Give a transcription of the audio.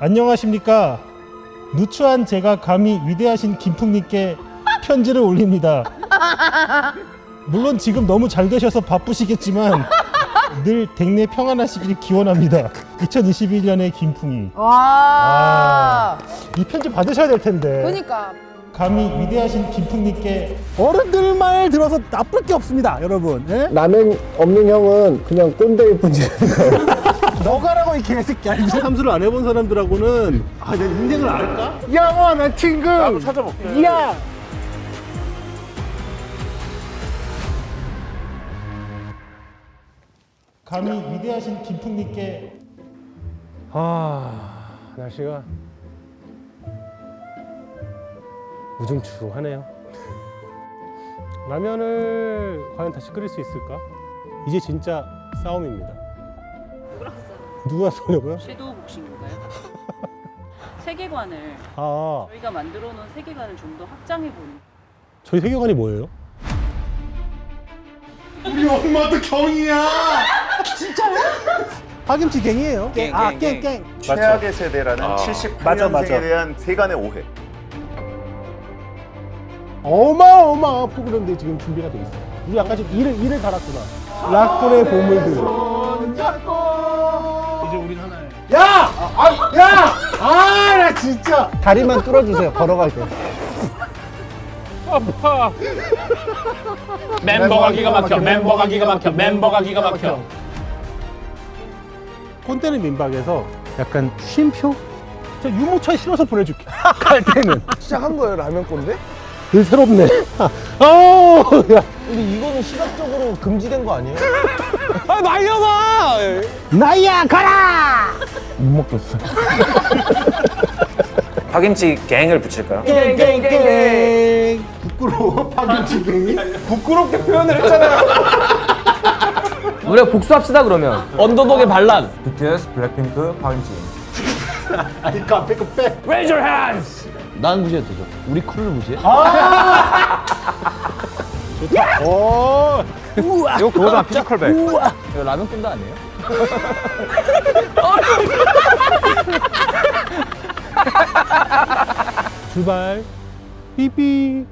안녕하십니까. 누추한 제가 감히 위대하신 김풍님께 편지를 올립니다. 물론 지금 너무 잘 되셔서 바쁘시겠지만 늘 댁내 평안하시길 기원합니다. 2021년의 김풍이. 와. 이 편지 받으셔야 될 텐데. 그러니까 감히 위대하신 김풍님께 어른들 말 들어서 나쁠 게 없습니다, 여러분. 예? 라면 없는 형은 그냥 꼰대일 뿐이지. 너가라고 이 개새끼 야. 삼수를 안 해본 사람들하고는 아, 내 인생을 알까? 영원한 친구. 나도 찾아볼게. 야. 감히 위대하신 김풍님께 아 날씨가 우중충하네요. 라면을 과연 다시 끓일 수 있을까? 이제 진짜 싸움입니다. 누가 쏘려고요? 섀도우 복싱인가요? 세계관을 아 저희가 만들어 놓은 세계관을 좀 더 확장해 보는 저희 세계관이 뭐예요? 우리 엄마도 경이야. 진짜요? 파김치 갱이에요. 갱, 아, 갱, 갱, 갱. 갱. 최악의 세대라는 아. 78년생에 맞아, 맞아. 대한 세간의 오해. 어마어마한 프로그램들이 지금 준비가 돼 있어요. 우리 아까 지금 이를 이를 달았구나. 락골의 보물들. 이제 우린 하나예요. 야! 아, 야! 아, 나 진짜. 다리만 뚫어주세요. 걸어갈 때. 멤버가 기가 막혀 멤버가 기가 막혀 멤버가 기가 막혀 꼰대는 민박에서 약간 쉼표? 저 유모차에 실어서 보내줄게. 갈 때는. 시작한 거예요 라면 꼰대? 늘 새롭네. 어, 야. 근데 이거는 시각적으로 금지된 거 아니에요? 아 말려봐 나이야, 가라! 못 먹겠어. 파김치 갱을 붙일까요? 깽깽깽. 부끄러워, 파김치 갱이? 부끄럽게 표현을 했잖아요 우리가 복수합시다 그러면 언더독의 반란 BTS 블랙핑크 파김치 아니, 그 앞에 거 빼. Raise your hands 난 무시해도 되죠 우리 크루를 무시해? 오. 이거 그거잖아 피지컬백 이거 라면 꾼다 아니에요? 출발. 삐삐.